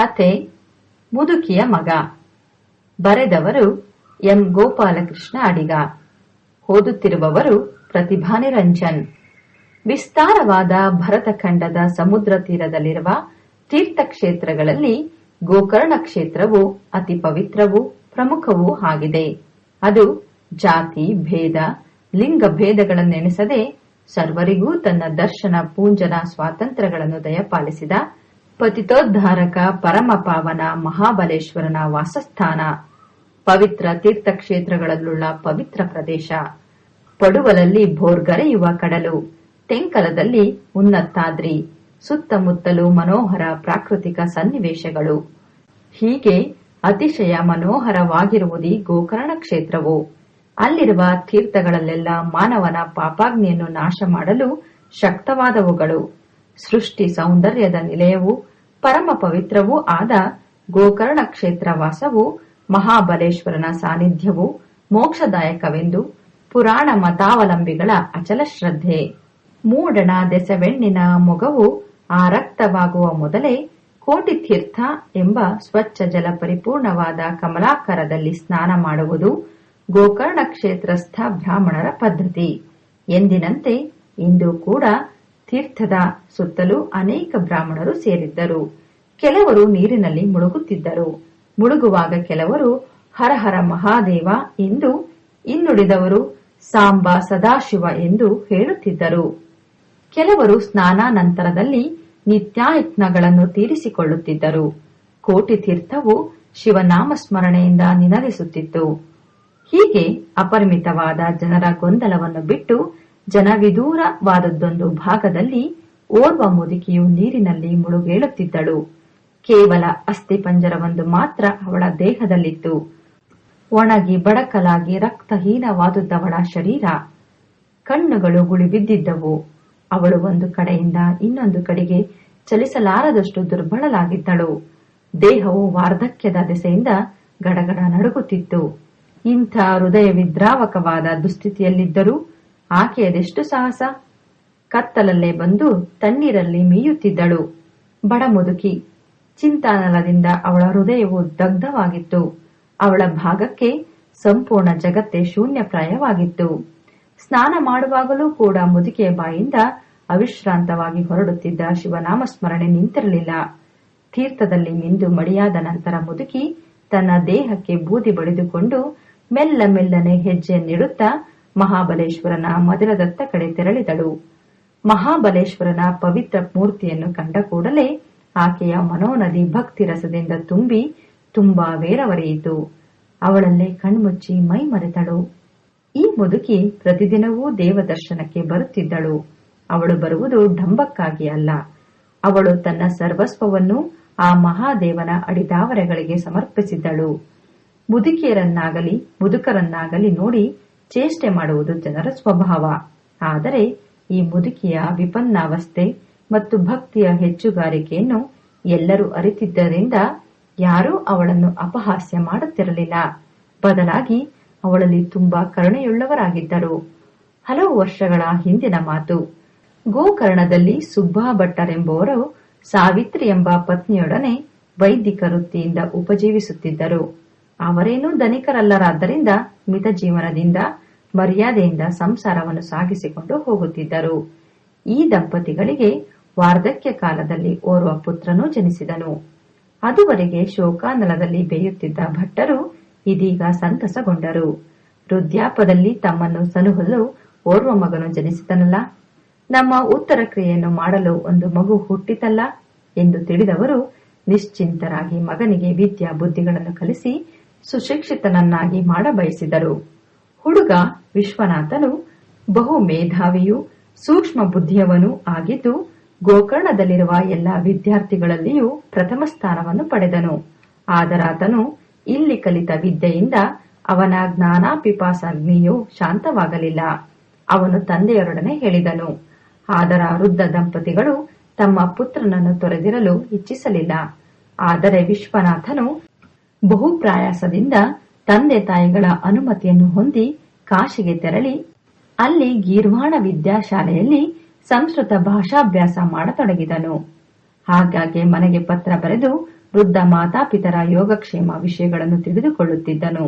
ಕತೆ ಮುದುಕಿಯ ಮಗ. ಬರೆದವರು ಎಂ. ಗೋಪಾಲಕೃಷ್ಣ ಅಡಿಗ. ಓದುತ್ತಿರುವವರು ಪ್ರತಿಭಾ ನಿರಂಜನ್ ವಿಸ್ತಾರವಾದ ಭರತಖಂಡದ ಸಮುದ್ರ ತೀರದಲ್ಲಿರುವ ತೀರ್ಥಕ್ಷೇತ್ರಗಳಲ್ಲಿ ಗೋಕರ್ಣ ಕ್ಷೇತ್ರವು ಅತಿ ಪವಿತ್ರವೂ ಪ್ರಮುಖವೂ ಆಗಿದೆ. ಅದು ಜಾತಿ, ಭೇದ, ಲಿಂಗ ಭೇದಗಳನ್ನೆಣಿಸದೆ ಸರ್ವರಿಗೂ ತನ್ನ ದರ್ಶನ, ಪೂಂಜನ, ಸ್ವಾತಂತ್ರ್ಯಗಳನ್ನು ದಯಪಾಲಿಸಿದ ಪತಿತೋದ್ಧಾರಕ ಪರಮ ಪಾವನ ಮಹಾಬಲೇಶ್ವರನ ವಾಸಸ್ಥಾನ, ಪವಿತ್ರ ತೀರ್ಥಕ್ಷೇತ್ರಗಳಲ್ಲುಳ್ಳ ಪವಿತ್ರ ಪ್ರದೇಶ. ಪಡುವಲಲ್ಲಿ ಭೋರ್ಗರೆಯುವ ಕಡಲು, ತೆಂಕಲದಲ್ಲಿ ಉನ್ನತ್ತಾದ್ರಿ ಸುತ್ತಮುತ್ತಲು ಮನೋಹರ ಪ್ರಾಕೃತಿಕ ಸನ್ನಿವೇಶಗಳು. ಹೀಗೆ ಅತಿಶಯ ಮನೋಹರವಾಗಿರುವುದೇ ಗೋಕರ್ಣ ಕ್ಷೇತ್ರವು. ಅಲ್ಲಿರುವ ತೀರ್ಥಗಳಲ್ಲೆಲ್ಲ ಮಾನವನ ಪಾಪಾಗ್ನಿಯನ್ನು ನಾಶ ಮಾಡಲು ಶಕ್ತವಾದವುಗಳು. ಸೃಷ್ಟಿ ಸೌಂದರ್ಯದ ನಿಲಯವೂ ಪರಮ ಪವಿತ್ರವೂ ಆದ ಗೋಕರ್ಣ ಕ್ಷೇತ್ರ ವಾಸವು ಮಹಾಬಲೇಶ್ವರನ ಸಾನ್ನಿಧ್ಯವು ಮೋಕ್ಷದಾಯಕವೆಂದು ಪುರಾಣ ಮತಾವಲಂಬಿಗಳ ಅಚಲ ಶ್ರದ್ಧೆ. ಮೂಡಣ ದೆಸವೆಣ್ಣಿನ ಮೊಗವು ಆರಕ್ತವಾಗುವ ಮೊದಲೇ ಕೋಟಿ ತೀರ್ಥ ಎಂಬ ಸ್ವಚ್ಛ ಜಲ ಪರಿಪೂರ್ಣವಾದ ಕಮಲಾಕರದಲ್ಲಿ ಸ್ನಾನ ಮಾಡುವುದು ಗೋಕರ್ಣ ಕ್ಷೇತ್ರಸ್ಥ ಬ್ರಾಹ್ಮಣರ ಪದ್ಧತಿ. ಎಂದಿನಂತೆ ಇಂದು ಕೂಡ ತೀರ್ಥದ ಸುತ್ತಲೂ ಅನೇಕ ಬ್ರಾಹ್ಮಣರು ಸೇರಿದ್ದರು. ಕೆಲವರು ನೀರಿನಲ್ಲಿ ಮುಳುಗುತ್ತಿದ್ದರು. ಮುಳುಗುವಾಗ ಕೆಲವರು ಹರಹರ ಮಹಾದೇವ ಎಂದು, ಇನ್ನುಳಿದವರು, ಸಾಂಬ ಸದಾಶಿವ ಎಂದು ಹೇಳುತ್ತಿದ್ದರು. ಕೆಲವರು ಸ್ನಾನಾನಂತರದಲ್ಲಿ ನಿತ್ಯಾಯತ್ನಗಳನ್ನು ತೀರಿಸಿಕೊಳ್ಳುತ್ತಿದ್ದರು. ಕೋಟಿ ತೀರ್ಥವು ಶಿವನಾಮ ಸ್ಮರಣೆಯಿಂದ ನಿನದಿಸುತ್ತಿತ್ತು ಹೀಗೆ ಅಪರಿಮಿತವಾದ ಜನರ ಗೊಂದಲವನ್ನು ಬಿಟ್ಟು ಜನವಿದೂರವಾದದ್ದೊಂದು ಭಾಗದಲ್ಲಿ ಓರ್ವ ಮುದುಕಿಯು ನೀರಿನಲ್ಲಿ ಮುಳುಗೇಳುತ್ತಿದ್ದಳು. ಕೇವಲ ಅಸ್ಥಿಪಂಜರವೊಂದು ಮಾತ್ರ ಅವಳ ದೇಹದಲ್ಲಿತ್ತು. ಒಣಗಿ ಬಡಕಲಾಗಿ ರಕ್ತಹೀನವಾದುದವಳ ಶರೀರ. ಕಣ್ಣುಗಳು ಗುಳಿಬಿದ್ದಿದ್ದವು. ಅವಳು ಒಂದು ಕಡೆಯಿಂದ ಇನ್ನೊಂದು ಕಡೆಗೆ ಚಲಿಸಲಾರದಷ್ಟು ದುರ್ಬಲಳಾಗಿದ್ದಳು ದೇಹವು ವಾರ್ಧಕ್ಯದ ದೆಸೆಯಿಂದ ಗಡಗಡ ನಡುಗುತ್ತಿತ್ತು. ಇಂಥ ಹೃದಯ ವಿದ್ರಾವಕವಾದ ದುಸ್ಥಿತಿಯಲ್ಲಿದ್ದರೂ ಆಕೆಯದೆಷ್ಟು ಸಾಹಸ? ಕತ್ತಲಲ್ಲೇ ಬಂದು ತಣ್ಣೀರಲ್ಲಿ ಮೀಯುತ್ತಿದ್ದಳು. ಬಡ ಮುದುಕಿ, ಚಿಂತಾನಲದಿಂದ ಅವಳ ಹೃದಯವು ದಗ್ಧವಾಗಿತ್ತು. ಅವಳ ಭಾಗಕ್ಕೆ ಸಂಪೂರ್ಣ ಜಗತ್ತೇ ಶೂನ್ಯಪ್ರಾಯವಾಗಿತ್ತು. ಸ್ನಾನ ಮಾಡುವಾಗಲೂ ಕೂಡ ಮುದುಕಿಯ ಬಾಯಿಂದ ಅವಿಶ್ರಾಂತವಾಗಿ ಹೊರಡುತ್ತಿದ್ದ ಶಿವನಾಮ ಸ್ಮರಣೆ ನಿಂತಿರಲಿಲ್ಲ. ತೀರ್ಥದಲ್ಲಿ ಮಿಂದು ಮಡಿಯಾದ ನಂತರ ಮುದುಕಿ ತನ್ನ ದೇಹಕ್ಕೆ ಬೂದಿ ಬಳಿದುಕೊಂಡು ಮೆಲ್ಲ ಮೆಲ್ಲನೆ ಹೆಜ್ಜೆಯನ್ನಿಡುತ್ತಾ ಮಹಾಬಲೇಶ್ವರನ ಮಧುರದತ್ತ ಕಡೆ ತೆರಳಿದಳು. ಮಹಾಬಲೇಶ್ವರನ ಪವಿತ್ರ ಮೂರ್ತಿಯನ್ನು ಕಂಡ ಕೂಡಲೇ ಆಕೆಯ ಮನೋನದಿ ಭಕ್ತಿ ರಸದಿಂದ ತುಂಬಿ ತುಂಬಾ ವೇರವರೆಯಿತು. ಅವಳಲ್ಲೇ ಕಣ್ಮುಚ್ಚಿ ಮೈ ಮರೆತಳು. ಈ ಮುದುಕಿ ಪ್ರತಿದಿನವೂ ದೇವದರ್ಶನಕ್ಕೆ ಬರುತ್ತಿದ್ದಳು. ಅವಳು ಬರುವುದು ಡಂಬಕ್ಕಾಗಿ ಅಲ್ಲ. ಅವಳು ತನ್ನ ಸರ್ವಸ್ವವನ್ನು ಆ ಮಹಾದೇವನ ಅಡಿದಾವರೆಗಳಿಗೆ ಸಮರ್ಪಿಸಿದ್ದಳು. ಮುದುಕಿಯರನ್ನಾಗಲಿ ಮುದುಕರನ್ನಾಗಲಿ ನೋಡಿ ಚೇಷ್ಟೆ ಮಾಡುವುದು ಜನರ ಸ್ವಭಾವ. ಆದರೆ ಈ ಮುದುಕಿಯ ವಿಪನ್ನಾವಸ್ಥೆ ಮತ್ತು ಭಕ್ತಿಯ ಹೆಚ್ಚುಗಾರಿಕೆಯನ್ನು ಎಲ್ಲರೂ ಅರಿತಿದ್ದರಿಂದ ಯಾರೂ ಅವಳನ್ನು ಅಪಹಾಸ್ಯ ಮಾಡುತ್ತಿರಲಿಲ್ಲ. ಬದಲಾಗಿ ಅವಳಲ್ಲಿ ತುಂಬಾ ಕರುಣೆಯುಳ್ಳವರಾಗಿದ್ದರು. ಹಲವು ವರ್ಷಗಳ ಹಿಂದಿನ ಮಾತು. ಗೋಕರ್ಣದಲ್ಲಿ ಸುಬ್ಬಾ ಭಟ್ಟರೆಂಬುವರು ಸಾವಿತ್ರಿ ಎಂಬ ಪತ್ನಿಯೊಡನೆ ವೈದಿಕ ವೃತ್ತಿಯಿಂದ ಉಪಜೀವಿಸುತ್ತಿದ್ದರು. ಅವರೇನೂ ಧನಿಕರಲ್ಲರಾದ್ದರಿಂದ ಮಿತ ಜೀವನದಿಂದ ಮರ್ಯಾದೆಯಿಂದ ಸಂಸಾರವನ್ನು ಸಾಗಿಸಿಕೊಂಡು ಹೋಗುತ್ತಿದ್ದರು. ಈ ದಂಪತಿಗಳಿಗೆ ವಾರ್ಧಕ್ಯ ಕಾಲದಲ್ಲಿ ಓರ್ವ ಪುತ್ರನೂ ಜನಿಸಿದನು. ಅದುವರೆಗೆ ಶೋಕಾನಲದಲ್ಲಿ ಬೇಯುತ್ತಿದ್ದ ಭಟ್ಟರು ಇದೀಗ ಸಂತಸಗೊಂಡರು. ವೃದ್ಧಾಪದಲ್ಲಿ ತಮ್ಮನ್ನು ಸಲುಹಲು ಓರ್ವ ಮಗನು ಜನಿಸಿದನಲ್ಲ. ನಮ್ಮ ಉತ್ತರ ಕ್ರಿಯೆಯನ್ನು ಮಾಡಲು ಒಂದು ಮಗು ಹುಟ್ಟಿತಲ್ಲ ಎಂದು ತಿಳಿದವರು ನಿಶ್ಚಿಂತರಾಗಿ ಮಗನಿಗೆ ವಿದ್ಯಾ ಬುದ್ಧಿಗಳನ್ನು ಕಲಿಸಿ ಸುಶಿಕ್ಷಿತನನ್ನಾಗಿ ಮಾಡಬಯಸಿದರು. ಹುಡುಗ ವಿಶ್ವನಾಥನು ಬಹು ಮೇಧಾವಿಯೂ ಸೂಕ್ಷ್ಮ ಬುದ್ಧಿಯವನೂ ಆಗಿದ್ದು, ಗೋಕರ್ಣದಲ್ಲಿರುವ ಎಲ್ಲ ವಿದ್ಯಾರ್ಥಿಗಳಲ್ಲಿಯೂ ಪ್ರಥಮ ಸ್ಥಾನವನ್ನು ಪಡೆದನು. ಆದರಾತನು ಇಲ್ಲಿ ಕಲಿತ ವಿದ್ಯೆಯಿಂದ ಅವನ ಜ್ಞಾನಾಪಿಪಾಸಗ್ನಿಯು ಶಾಂತವಾಗಲಿಲ್ಲ. ಅವನು ತಂದೆಯರೊಡನೆ ಹೇಳಿದನು. ಆದರ ವೃದ್ಧ ದಂಪತಿಗಳು ತಮ್ಮ ಪುತ್ರನನ್ನು ತೊರೆದಿರಲು ಇಚ್ಛಿಸಲಿಲ್ಲ. ಆದರೆ ವಿಶ್ವನಾಥನು ಬಹು ಪ್ರಯಾಸದಿಂದ ತಂದೆ ತಾಯಿಗಳ ಅನುಮತಿಯನ್ನು ಹೊಂದಿ ಕಾಶಿಗೆ ತೆರಳಿ ಅಲ್ಲಿ ಗೀರ್ವಾಣ ವಿದ್ಯಾಶಾಲೆಯಲ್ಲಿ ಸಂಸ್ಕೃತ ಭಾಷಾಭ್ಯಾಸ ಮಾಡತೊಡಗಿದನು. ಹಾಗಾಗಿ ಮನೆಗೆ ಪತ್ರ ಬರೆದು ವೃದ್ಧ ಮಾತಾಪಿತರ ಯೋಗಕ್ಷೇಮ ವಿಷಯಗಳನ್ನು ತಿಳಿದುಕೊಳ್ಳುತ್ತಿದ್ದನು.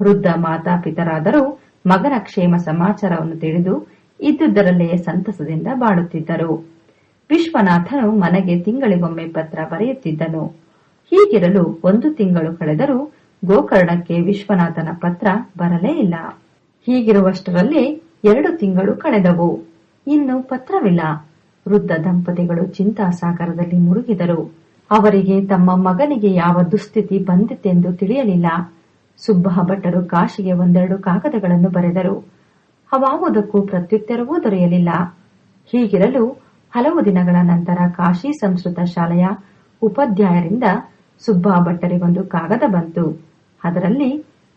ವೃದ್ಧ ಮಾತಾಪಿತರಾದರೂ ಮಗನ ಕ್ಷೇಮ ಸಮಾಚಾರವನ್ನು ತಿಳಿದು ಇದ್ದುದರಲ್ಲೇ ಸಂತಸದಿಂದ ಬಾಳುತ್ತಿದ್ದರು. ವಿಶ್ವನಾಥನು ಮನೆಗೆ ತಿಂಗಳಿಗೊಮ್ಮೆ ಪತ್ರ ಬರೆಯುತ್ತಿದ್ದನು. ಹೀಗಿರಲು ಒಂದು ತಿಂಗಳು ಕಳೆದರೂ ಗೋಕರ್ಣಕ್ಕೆ ವಿಶ್ವನಾಥನ ಪತ್ರ ಬರಲೇ ಇಲ್ಲ. ಹೀಗಿರುವಷ್ಟರಲ್ಲಿ ಎರಡು ತಿಂಗಳು ಕಳೆದವು. ಇನ್ನು ಪತ್ರವಿಲ್ಲ. ವೃದ್ಧ ದಂಪತಿಗಳು ಚಿಂತಾಸಾಗರದಲ್ಲಿ ಮುಳುಗಿದರು. ಅವರಿಗೆ ತಮ್ಮ ಮಗನಿಗೆ ಯಾವ ದುಸ್ಥಿತಿ ಬಂದಿತೆಂದು ತಿಳಿಯಲಿಲ್ಲ. ಸುಬ್ಬ ಭಟ್ಟರು ಕಾಶಿಗೆ ಒಂದೆರಡು ಕಾಗದಗಳನ್ನು ಬರೆದರು. ಅವಾವುದಕ್ಕೂ ಪ್ರತ್ಯುತ್ತರವೂ ದೊರೆಯಲಿಲ್ಲ. ಹೀಗಿರಲು ಹಲವು ದಿನಗಳ ನಂತರ ಕಾಶಿ ಸಂಸ್ಕೃತ ಶಾಲೆಯ ಉಪಾಧ್ಯಾಯರಿಂದ ಸುಬ್ಬ ಭಟ್ಟರಿಗೊಂದು ಕಾಗದ ಬಂತು. ಅದರಲ್ಲಿ,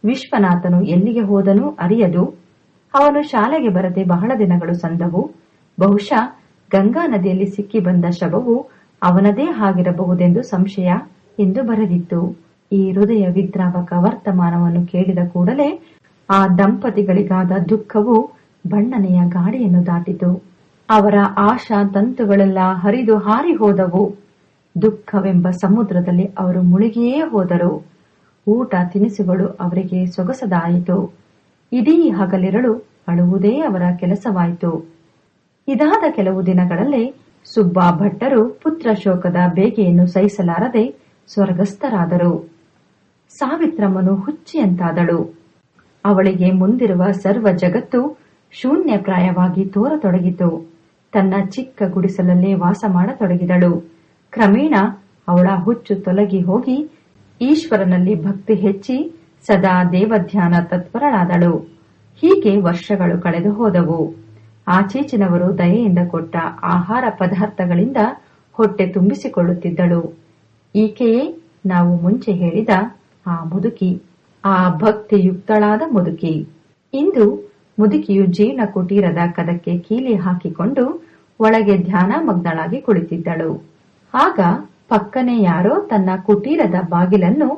ವಿಶ್ವನಾಥನು ಎಲ್ಲಿಗೆ ಹೋದನೂ ಅರಿಯದು. ಅವನು ಶಾಲೆಗೆ ಬರದೆ ಬಹಳ ದಿನಗಳು ಸಂದವು. ಬಹುಶಃ ಗಂಗಾ ನದಿಯಲ್ಲಿ ಸಿಕ್ಕಿ ಬಂದ ಶವವು ಅವನದೇ ಆಗಿರಬಹುದೆಂದು ಸಂಶಯ ಎಂದು ಬರೆದಿತ್ತು. ಈ ಹೃದಯ ವಿದ್ರಾವಕ ವರ್ತಮಾನವನ್ನು ಕೇಳಿದ ಕೂಡಲೇ ಆ ದಂಪತಿಗಳಿಗಾದ ದುಃಖವು ಬಣ್ಣನೆಯ ಗಾಡಿಯನ್ನು ದಾಟಿತು. ಅವರ ಆಶಾ ತಂತುಗಳೆಲ್ಲ ಹರಿದು ಹಾರಿ ಹೋದವು. ದುಃಖವೆಂಬ ಸಮುದ್ರದಲ್ಲಿ ಅವರು ಮುಳುಗಿಯೇ ಹೋದರು. ಊಟ ತಿನಿಸುಗಳು ಅವರಿಗೆ ಸೊಗಸದಾಯಿತು. ಇಡೀ ಹಗಲಿರಳು ಅಳುವುದೇ ಅವರ ಕೆಲಸವಾಯಿತು. ಇದಾದ ಕೆಲವು ದಿನಗಳಲ್ಲಿ ಸುಬ್ಬಾ ಭಟ್ಟರು ಪುತ್ರ ಶೋಕದ ಬೇಗೆಯನ್ನು ಸಹಿಸಲಾರದೆ ಸ್ವರ್ಗಸ್ಥರಾದರು. ಸಾವಿತ್ರಮ್ಮನು ಹುಚ್ಚಿಯಂತಾದಳು. ಅವಳಿಗೆ ಮುಂದಿರುವ ಸರ್ವ ಜಗತ್ತು ಶೂನ್ಯಪ್ರಾಯವಾಗಿ ತೋರತೊಡಗಿತು. ತನ್ನ ಚಿಕ್ಕ ಗುಡಿಸಲಲ್ಲೇ ವಾಸ ಮಾಡತೊಡಗಿದಳು. ಕ್ರಮೇಣ ಅವಳ ಹುಚ್ಚು ತೊಲಗಿ ಹೋಗಿ ಈಶ್ವರನಲ್ಲಿ ಭಕ್ತಿ ಹೆಚ್ಚಿ ಸದಾ ದೇವಧ್ಯಾನ ತತ್ಪರಳಾದಳು. ಹೀಗೆ ವರ್ಷಗಳು ಕಳೆದು ಹೋದವು. ಆಚೀಚಿನವರು ದಯೆಯಿಂದ ಕೊಟ್ಟ ಆಹಾರ ಪದಾರ್ಥಗಳಿಂದ ಹೊಟ್ಟೆ ತುಂಬಿಸಿಕೊಳ್ಳುತ್ತಿದ್ದಳು. ಈಕೆಯೇ ನಾವು ಮುಂಚೆ ಹೇಳಿದ ಆ ಮುದುಕಿ, ಆ ಭಕ್ತಿಯುಕ್ತಳಾದ ಮುದುಕಿ. ಇಂದು ಮುದುಕಿಯು ಜೀರ್ಣ ಕುಟೀರದ ಕದಕ್ಕೆ ಕೀಲಿ ಹಾಕಿಕೊಂಡು ಒಳಗೆ ಧ್ಯಾನ ಮಗ್ನಳಾಗಿ ಕುಳಿತಿದ್ದಳು. ಆಗ ಪಕ್ಕನೆ ಯಾರೋ ತನ್ನ ಕುಟೀರದ ಬಾಗಿಲನ್ನು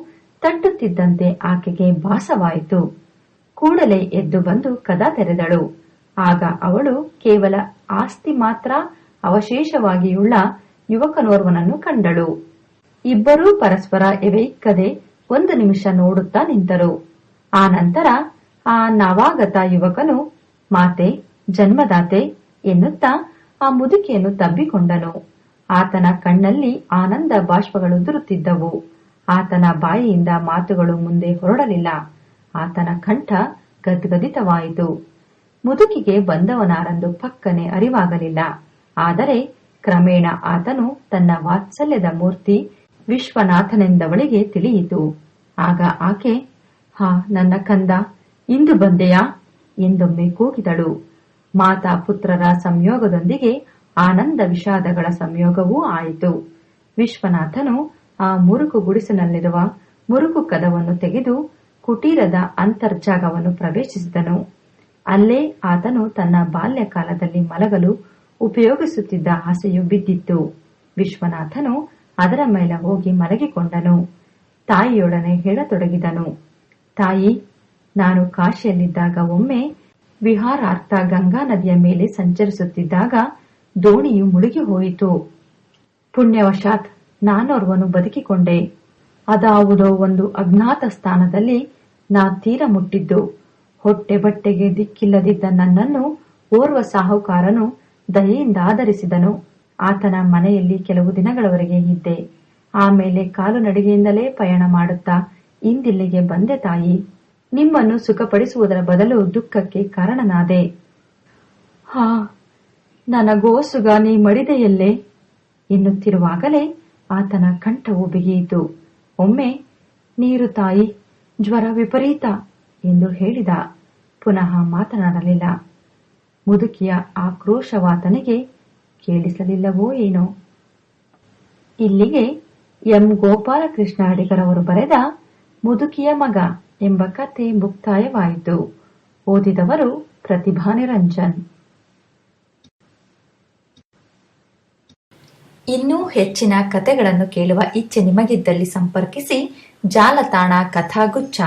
ತಟ್ಟುತ್ತಿದ್ದಂತೆ ಆಕೆಗೆ ಭಾಸವಾಯಿತು. ಕೂಡಲೇ ಎದ್ದು ಬಂದು ಕದ ತೆರೆದಳು. ಆಗ ಅವಳು ಕೇವಲ ಆಸ್ತಿ ಮಾತ್ರ ಅವಶೇಷವಾಗಿಯುಳ್ಳ ಯುವಕನೋರ್ವನನ್ನು ಕಂಡಳು. ಇಬ್ಬರೂ ಪರಸ್ಪರ ಎವೆಯಿಕ್ಕದೆ ಒಂದು ನಿಮಿಷ ನೋಡುತ್ತಾ ನಿಂತರು. ಆ ನಂತರ ಆ ನವಾಗತ ಯುವಕನು, ಮಾತೆ, ಜನ್ಮದಾತೆ ಎನ್ನುತ್ತಾ ಆ ಮುದುಕಿಯನ್ನು ತಬ್ಬಿಕೊಂಡನು. ಆತನ ಕಣ್ಣಲ್ಲಿ ಆನಂದ ಬಾಷ್ಪಗಳು ದುರುತ್ತಿದ್ದವು. ಆತನ ಬಾಯಿಯಿಂದ ಮಾತುಗಳು ಮುಂದೆ ಹೊರಡಲಿಲ್ಲ. ಆತನ ಕಂಠ ಗದ್ಗದಿತವಾಯಿತು. ಮುದುಕಿಗೆ ಬಂದವನಾರಂದು ಪಕ್ಕನೆ ಅರಿವಾಗಲಿಲ್ಲ. ಆದರೆ ಕ್ರಮೇಣ ಆತನು ತನ್ನ ವಾತ್ಸಲ್ಯದ ಮೂರ್ತಿ ವಿಶ್ವನಾಥನೆಂದವಳಿಗೆ ತಿಳಿಯಿತು. ಆಗ ಆಕೆ, ಹಾ, ನನ್ನ ಕಂದ, ಇಂದು ಬಂದೆಯಾ? ಎಂದೊಮ್ಮೆ ಕೂಗಿದಳು. ಮಾತಾ ಪುತ್ರರ ಸಂಯೋಗದೊಂದಿಗೆ ಆನಂದ ವಿಷಾದಗಳ ಸಂಯೋಗವೂ ಆಯಿತು. ವಿಶ್ವನಾಥನು ಆ ಮುರುಕು ಗುಡಿಸಿನಲ್ಲಿರುವ ಮುರುಕು ಕದವನ್ನು ತೆಗೆದು ಕುಟೀರದ ಅಂತರ್ಜಾಗವನ್ನು ಪ್ರವೇಶಿಸಿದನು. ಅಲ್ಲೇ ಆತನು ತನ್ನ ಬಾಲ್ಯಕಾಲದಲ್ಲಿ ಮಲಗಲು ಉಪಯೋಗಿಸುತ್ತಿದ್ದ ಆಸೆಯು ಬಿದ್ದಿತ್ತು. ವಿಶ್ವನಾಥನು ಅದರ ಮೇಲೆ ಹೋಗಿ ಮಲಗಿಕೊಂಡನು. ತಾಯಿಯೊಡನೆ ಹೇಳತೊಡಗಿದನು. ತಾಯಿ, ನಾನು ಕಾಶಿಯಲ್ಲಿದ್ದಾಗ ಒಮ್ಮೆ ವಿಹಾರಾರ್ಥ ಗಂಗಾ ನದಿಯ ಮೇಲೆ ಸಂಚರಿಸುತ್ತಿದ್ದಾಗ ದೋಣಿಯು ಮುಳುಗಿ ಹೋಯಿತು. ಪುಣ್ಯವಶಾತ್ ನಾನೋರ್ವನು ಬದುಕಿಕೊಂಡೆ. ಅದಾವುದೋ ಒಂದು ಅಜ್ಞಾತ ಸ್ಥಾನದಲ್ಲಿ ನಾ ತೀರ ಮುಟ್ಟಿದ್ದು. ಹೊಟ್ಟೆ ಬಟ್ಟೆಗೆ ದಿಕ್ಕಿಲ್ಲದಿದ್ದ ನನ್ನನ್ನು ಓರ್ವ ಸಾಹುಕಾರನು ದಯೆಯಿಂದ ಆಧರಿಸಿದನು. ಆತನ ಮನೆಯಲ್ಲಿ ಕೆಲವು ದಿನಗಳವರೆಗೆ ಇದ್ದೆ. ಆಮೇಲೆ ಕಾಲು ನಡಿಗೆಯಿಂದಲೇ ಪಯಣ ಮಾಡುತ್ತಾ ಇಂದಿಲ್ಲಿಗೆ ಬಂದೆ ತಾಯಿ. ನಿಮ್ಮನ್ನು ಸುಖಪಡಿಸುವುದರ ಬದಲು ದುಃಖಕ್ಕೆ ಕಾರಣನಾದೆ. ಹಾ ನನಗೋಸುಗ ನೀ ಮಡಿದೆಯಲ್ಲೇ? ಎನ್ನುತ್ತಿರುವಾಗಲೇ ಆತನ ಕಂಠವು ಬಿಗಿಯಿತು. ಒಮ್ಮೆ, ನೀರು ತಾಯಿ, ಜ್ವರ ವಿಪರೀತ ಎಂದು ಹೇಳಿದ. ಪುನಃ ಮಾತನಾಡಲಿಲ್ಲ. ಮುದುಕಿಯ ಆಕ್ರೋಶವಾತನಿಗೆ ಕೇಳಿಸಲಿಲ್ಲವೋ ಏನೋ. ಇಲ್ಲಿಗೆ ಎಂ. ಗೋಪಾಲಕೃಷ್ಣ ಅಡಿಗರವರು ಬರೆದ ಮುದುಕಿಯ ಮಗ ಎಂಬ ಕಥೆ ಮುಕ್ತಾಯವಾಯಿತು. ಓದಿದವರು ಪ್ರತಿಭಾ ನಿರಂಜನ್ ಇನ್ನೂ ಹೆಚ್ಚಿನ ಕಥೆಗಳನ್ನು ಕೇಳುವ ಇಚ್ಛೆ ನಿಮಗಿದ್ದಲ್ಲಿ ಸಂಪರ್ಕಿಸಿ ಜಾಲತಾಣ ಕಥಾಗುಚ್ಛ.